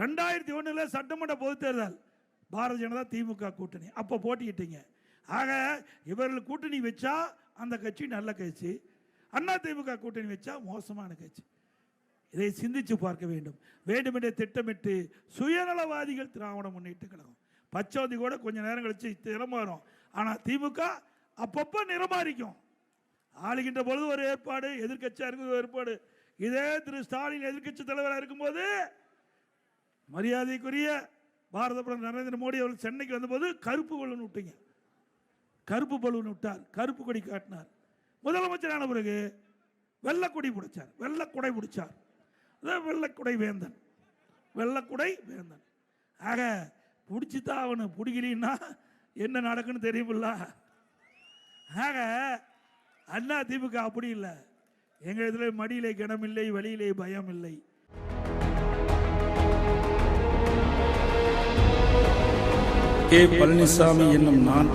ரெண்டாயிரத்தி ஒன்றில் சட்டமன்ற பொதுத் தேர்தல் பாரதிய ஜனதா திமுக கூட்டணி. அப்போ போட்டிக்கிட்டீங்க ஆக இவர்கள் கூட்டணி வச்சா அந்த கட்சி நல்ல கட்சி. அண்ணா திமுக கூட்டணி வச்சா மோசமான கட்சி. இதை சிந்தித்து பார்க்க வேண்டும். வேண்டுமென்றே திட்டமிட்டு சுயநலவாதிகள் திராவிட முன்னேற்ற கழகம். பச்சோந்தி கூட கொஞ்ச நேரம் கழிச்சு நிறமாறும் ஆனால் திமுக அப்பப்போ நிறமாறிக்கும். ஆளுகின்ற பொழுது ஒரு ஏற்பாடு எதிர்க்கட்சியாக இருக்கிறது ஒரு ஏற்பாடு. இதே திரு ஸ்டாலின் எதிர்க்கட்சி தலைவராக இருக்கும்போது மரியாதைக்குரிய பாரத பிரதமர் நரேந்திர மோடி அவர்கள் சென்னைக்கு வந்தபோது கருப்பு பலூன் விட்டீங்க. கருப்பு பலூன் விட்டார். கருப்பு கொடி காட்டினார். முதலமைச்சரான பிறகு வெள்ளக்கொடி பிடிச்சார். வெள்ளக்குடை பிடிச்சார். வெள்ளக்குடை வேந்தன். வெள்ளக்குடை வேந்தன். ஆக பிடிச்சிதான் அவனு பிடிக்கலின்னா என்ன நடக்குன்னு தெரியுமில்ல. ஆக அண்ணா திமுக அப்படி இல்லை. எங்கள் இதில் மடியிலே கிணமில்லை வழியிலே பயம் இல்லை. கே பழனிசாமி என்னும் நான்